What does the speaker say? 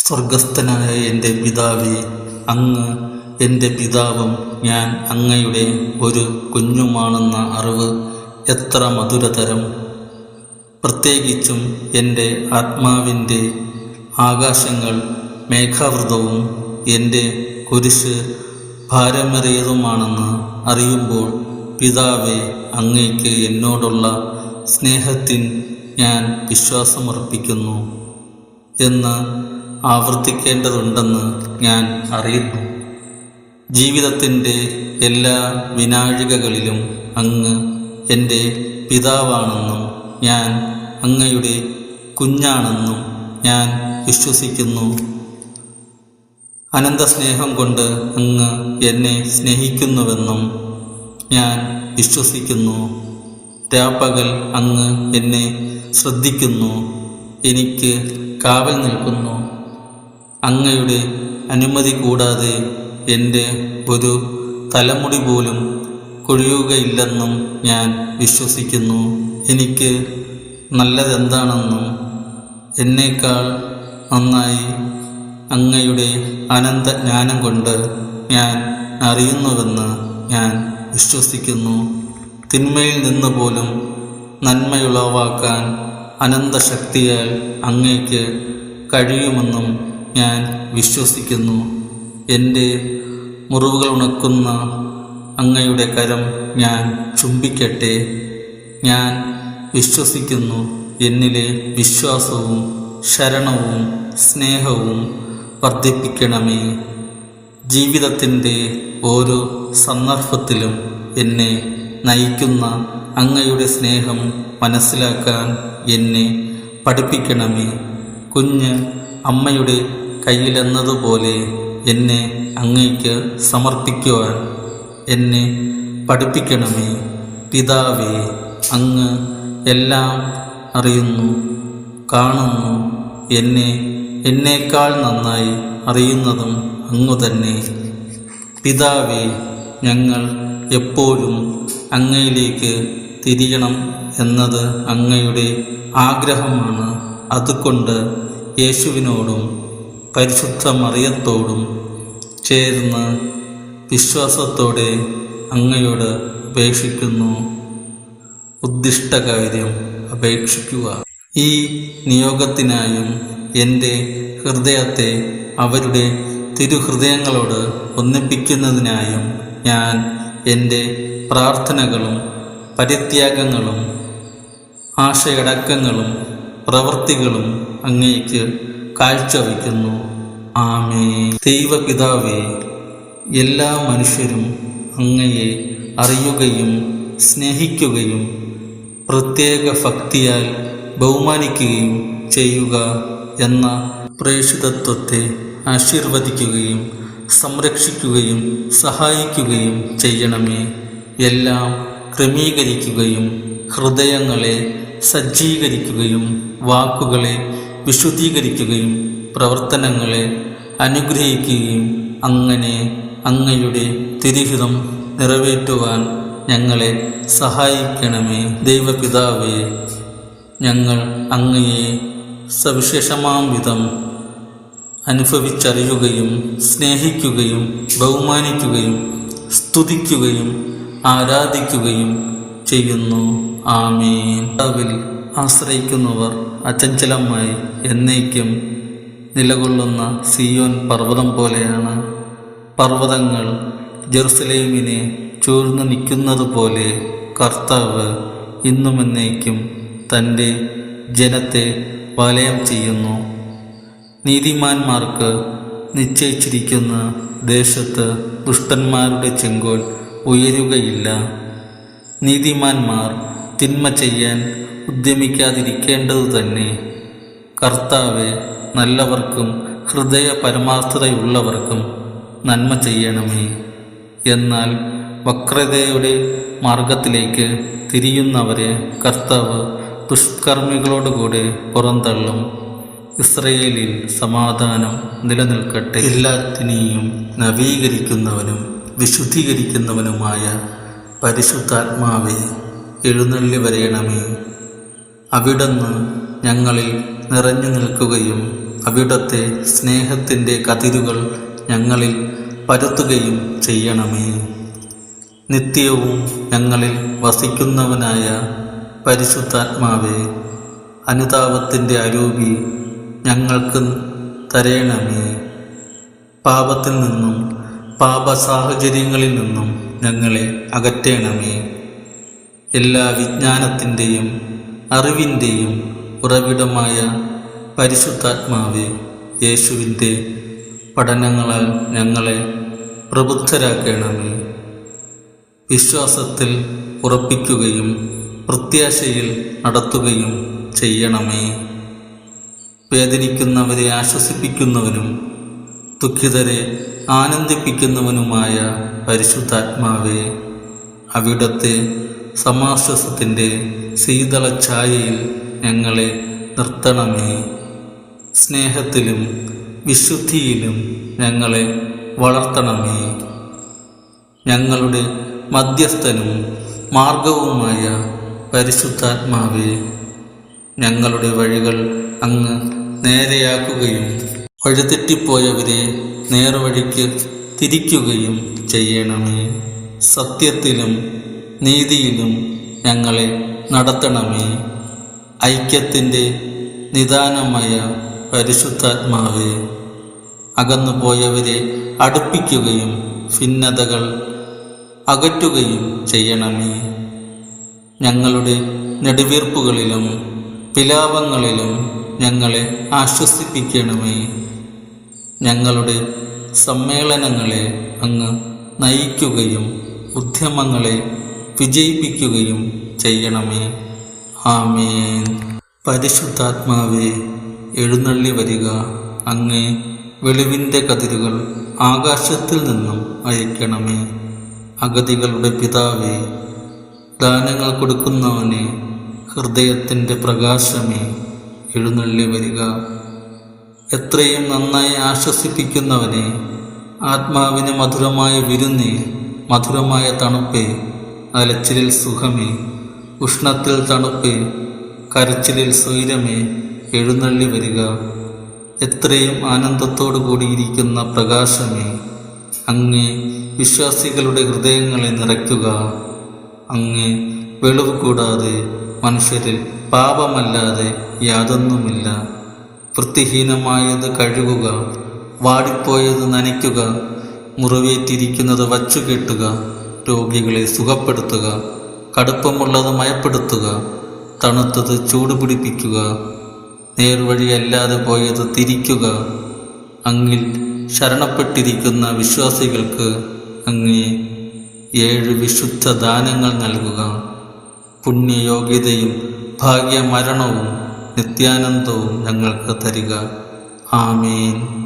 സ്വർഗസ്ഥനായ എന്റെ പിതാവേ അങ്ങ് എന്റെ പിതാവും ഞാൻ അങ്ങയുടെ ഒരു കുഞ്ഞുമാണെന്ന അറിവ് എത്ര മധുരതരം. പ്രത്യേകിച്ചും എന്റെ ആത്മാവിന്റെ ആകാശങ്ങൾ മേഘാവൃതവും എന്റെ കുരിശ് ഭാരമേറിയതുമാണെന്ന് അറിയുമ്പോൾ പിതാവെ അങ്ങേക്ക് എന്നോടുള്ള സ്നേഹത്തിൽ ഞാൻ വിശ്വാസമർപ്പിക്കുന്നു എന്ന് ആവർത്തിക്കേണ്ടതുണ്ടെന്ന് ഞാൻ അറിയുന്നു. ജീവിതത്തിന്റെ എല്ലാ വിനാഴികകളിലും അങ്ങ് എന്റെ പിതാവാണെന്നും ഞാൻ അങ്ങയുടെ കുഞ്ഞാണെന്നും ഞാൻ വിശ്വസിക്കുന്നു. അനന്ത സ്നേഹം കൊണ്ട് അങ്ങ് എന്നെ സ്നേഹിക്കുന്നുവെന്നും ഞാൻ വിശ്വസിക്കുന്നു. രാപ്പകൽ അങ്ങ് എന്നെ ശ്രദ്ധിക്കുന്നു. എനിക്ക് കാവൽ നിൽക്കുന്നു. അങ്ങയുടെ അനുമതി കൂടാതെ എന്റെ ഒരു തലമുടി പോലും കൊഴിയുകയില്ലെന്നും ഞാൻ വിശ്വസിക്കുന്നു. എനിക്ക് നല്ലതെന്താണെന്നും എന്നേക്കാൾ നന്നായി അങ്ങയുടെ അനന്ത ജ്ഞാനം കൊണ്ട് ഞാൻ അറിയുന്നുവെന്ന് ഞാൻ വിശ്വസിക്കുന്നു. തിന്മയിൽ നിന്ന് പോലും നന്മയുളവാക്കാൻ അനന്തശക്തിയാൽ അങ്ങേക്ക് കഴിയുമെന്നും ഞാൻ വിശ്വസിക്കുന്നു. എന്റെ മുറിവുകൾ ഉണക്കുന്ന അങ്ങയുടെ കരം ഞാൻ ചുംബിക്കട്ടെ. ഞാൻ വിശ്വസിക്കുന്നു എന്നിലെ വിശ്വാസവും ശരണവും സ്നേഹവും വർദ്ധിപ്പിക്കണമേ. ജീവിതത്തിന്റെ ഓരോ സന്ദർഭത്തിലും എന്നെ നയിക്കുന്ന അങ്ങയുടെ സ്നേഹം മനസ്സിലാക്കാൻ എന്നെ പഠിപ്പിക്കണമേ. കുഞ്ഞ് അമ്മയുടെ കയ്യിലെന്നതുപോലെ എന്നെ അങ്ങേക്ക് സമർപ്പിക്കുവാൻ എന്നെ പഠിപ്പിക്കണമേ. പിതാവേ അങ്ങ് എല്ലാം അറിയുന്നു കാണുന്നു എന്നെ എന്നേക്കാൾ നന്നായി അറിയുന്നതും അങ്ങു തന്നെ. പിതാവേ ഞങ്ങൾ എപ്പോഴും അങ്ങയിലേക്ക് തിരിയണം എന്നത് അങ്ങയുടെ ആഗ്രഹമാണ്. അതുകൊണ്ട് യേശുവിനോടും പരിശുദ്ധ മറിയത്തോടും ചേർന്ന് വിശ്വാസത്തോടെ അങ്ങയോട് അപേക്ഷിക്കുന്നു. ഉദ്ദിഷ്ട കാര്യം അപേക്ഷിക്കുക. ഈ നിയോഗത്തിനായും എന്റെ ഹൃദയത്തെ അവരുടെ തിരുഹൃദയങ്ങളോട് ഒന്നിപ്പിക്കുന്നതിനായും ഞാൻ എന്റെ പ്രാർത്ഥനകളും പരിത്യാഗങ്ങളും ആശയടക്കങ്ങളും പ്രവൃത്തികളും അങ്ങേക്ക് കാഴ്ചവെക്കുന്നു ആമേ ദൈവപിതാവേ എല്ലാ മനുഷ്യരും അങ്ങയെ അറിയുകയും സ്നേഹിക്കുകയും പ്രത്യേക ഭക്തിയാൽ ബഹുമാനിക്കുകയും ചെയ്യുക എന്ന പ്രേഷിതത്വത്തെ ആശീർവദിക്കുകയും സംരക്ഷിക്കുകയും സഹായിക്കുകയും ചെയ്യണമേ. എല്ലാം ക്രമീകരിക്കുകയും ഹൃദയങ്ങളെ സജ്ജീകരിക്കുകയും വാക്കുകളെ വിശുദ്ധീകരിക്കുകയും പ്രവർത്തനങ്ങളെ അനുഗ്രഹിക്കുകയും അങ്ങനെ അങ്ങയുടെ തിരിഹിതം നിറവേറ്റുവാൻ ഞങ്ങളെ സഹായിക്കണമേ. ദൈവപിതാവേ ഞങ്ങൾ അങ്ങയെ സവിശേഷമാം വിധം അനുഭവിച്ചറിയുകയും സ്നേഹിക്കുകയും ബഹുമാനിക്കുകയും സ്തുതിക്കുകയും ആരാധിക്കുകയും ചെയ്യുന്നു. ആമീൻ. കർത്താവിൽ ആശ്രയിക്കുന്നവർ അചഞ്ചലമായി എന്നേക്കും നിലകൊള്ളുന്ന സിയോൻ പർവതം പോലെയാണ്. പർവതങ്ങൾ ജെറുസലേമിനെ ചൂർന്നു നിൽക്കുന്നത് പോലെ കർത്താവ് ഇന്നും എന്നേക്കും തന്റെ ജനത്തെ വലയം ചെയ്യുന്നു. നീതിമാന്മാർക്ക് നിശ്ചയിച്ചിരിക്കുന്ന ദേശത്ത് ദുഷ്ടന്മാരുടെ ചെങ്കോൽ ഉയരുകയില്ല. നീതിമാന്മാർ തിന്മ ചെയ്യാൻ ഉദ്യമിക്കാതിരിക്കേണ്ടതു തന്നെ. കർത്താവെ നല്ലവർക്കും ഹൃദയ പരമാർത്ഥതയുള്ളവർക്കും നന്മ ചെയ്യണമേ. എന്നാൽ വക്രതയുടെ മാർഗത്തിലേക്ക് തിരിയുന്നവരെ കർത്താവ് ദുഷ്കർമ്മികളോടുകൂടെ പുറന്തള്ളും. ഇസ്രയേലിൽ സമാധാനം നിലനിൽക്കട്ടെ. എല്ലാത്തിനെയും നവീകരിക്കുന്നവനും വിശുദ്ധീകരിക്കുന്നവനുമായ പരിശുദ്ധാത്മാവെ എഴുന്നള്ളി വരയണമേ. അവിടുന്ന് ഞങ്ങളിൽ നിറഞ്ഞു നിൽക്കുകയും അവിടത്തെ സ്നേഹത്തിന്റെ കതിരുകൾ ഞങ്ങളിൽ പരത്തുകയും ചെയ്യണമേ. നിത്യവും ഞങ്ങളിൽ വസിക്കുന്നവനായ പരിശുദ്ധാത്മാവെ അനുതാപത്തിന്റെ അരൂപി ഞങ്ങൾക്ക് തരേണമേ. പാപത്തിൽ നിന്നും പാപ സാഹചര്യങ്ങളിൽ നിന്നും ഞങ്ങളെ അകറ്റേണമേ. എല്ലാ വിജ്ഞാനത്തിന്റെയും അറിവിന്റെയും ഉറവിടമായ പരിശുദ്ധാത്മാവെ യേശുവിന്റെ പഠനങ്ങളാൽ ഞങ്ങളെ പ്രബുദ്ധരാക്കണമേ. വിശ്വാസത്തിൽ ഉറപ്പിക്കുകയും പ്രത്യാശയിൽ നടത്തുകയും ചെയ്യണമേ. വേദനിക്കുന്നവരെ ആശ്വസിപ്പിക്കുന്നവനും ദുഃഖിതരെ ആനന്ദിപ്പിക്കുന്നവനുമായ പരിശുദ്ധാത്മാവെ അവിടത്തെ സമാശ്വാസത്തിന്റെ ശീതള ഛായയിൽ ഞങ്ങളെ നിർത്തണമേ. സ്നേഹത്തിലും വിശുദ്ധിയിലും ഞങ്ങളെ വളർത്തണമേ. ഞങ്ങളുടെ മധ്യസ്ഥനും മാർഗവുമായ പരിശുദ്ധാത്മാവെ ഞങ്ങളുടെ വഴികൾ അങ്ങ് നേരെയാക്കുകയും വഴിതെറ്റിപ്പോയവരെ നേർവഴിക്ക് തിരിക്കുകയും ചെയ്യണമേ. സത്യത്തിലും നീതിയിലും ഞങ്ങളെ നടത്തണമേ. ഐക്യത്തിന്റെ നിദാനമായ പരിശുദ്ധാത്മാവെ അകന്നുപോയവരെ അടുപ്പിക്കുകയും ഭിന്നതകൾ അകറ്റുകയും ചെയ്യണമേ. ഞങ്ങളുടെ നെടുവീർപ്പുകളിലും വിലാപങ്ങളിലും ഞങ്ങളെ ആശ്വസിപ്പിക്കണമേ. ഞങ്ങളുടെ സമ്മേളനങ്ങളെ അങ്ങ് നയിക്കുകയും ഉദ്യമങ്ങളെ വിജയിപ്പിക്കുകയും ചെയ്യണമേ. ആമേൻ. പരിശുദ്ധാത്മാവേ എഴുന്നള്ളി വരിക. അങ്ങേ വെളിവിന്റെ കതിരുകൾ ആകാശത്തിൽ നിന്നും അയക്കണമേ. അഗതികളുടെ പിതാവേ ദാനങ്ങൾ കൊടുക്കുന്നവനെ ഹൃദയത്തിന്റെ പ്രകാശമേ എഴുന്നള്ളി വരിക. എത്രയും നന്നായി ആശ്വസിപ്പിക്കുന്നവനെ ആത്മാവിന് മധുരമായ വിരുന്നേ മധുരമായ തണുപ്പേ അലച്ചിലിൽ സുഖമേ. ഉഷ്ണത്തിൽ തണുപ്പ്. കരച്ചിലിൽ സ്വൈരമേ. എഴുന്നള്ളി വരിക. എത്രയും ആനന്ദത്തോടു കൂടിയിരിക്കുന്ന പ്രകാശമേ. അങ്ങ് വിശ്വാസികളുടെ ഹൃദയങ്ങളെ നിറയ്ക്കുക. അങ്ങ് വെളിവ് കൂടാതെ മനുഷ്യരിൽ പാപമല്ലാതെ യാതൊന്നുമില്ല. വൃത്തിഹീനമായത് കഴുകുക. വാടിപ്പോയത് നനയ്ക്കുക. മുറിവേറ്റിരിക്കുന്നത് വച്ചുകെട്ടുക. രോഗികളെ സുഖപ്പെടുത്തുക കടുപ്പമുള്ളത് മയപ്പെടുത്തുക തണുത്തത് ചൂട് ചൂടുപിടിപ്പിക്കുക നേർവഴിയല്ലാതെ പോയത് തിരിക്കുക അങ്ങിൽ ശരണപ്പെട്ടിരിക്കുന്ന വിശ്വാസികൾക്ക് അങ്ങേ ഏഴ് വിശുദ്ധ ദാനങ്ങൾ നൽകുക. പുണ്യയോഗ്യതയും ഭാഗ്യമരണവും നിത്യാനന്ദവും ഞങ്ങൾക്ക് തരിക. ആമേൻ.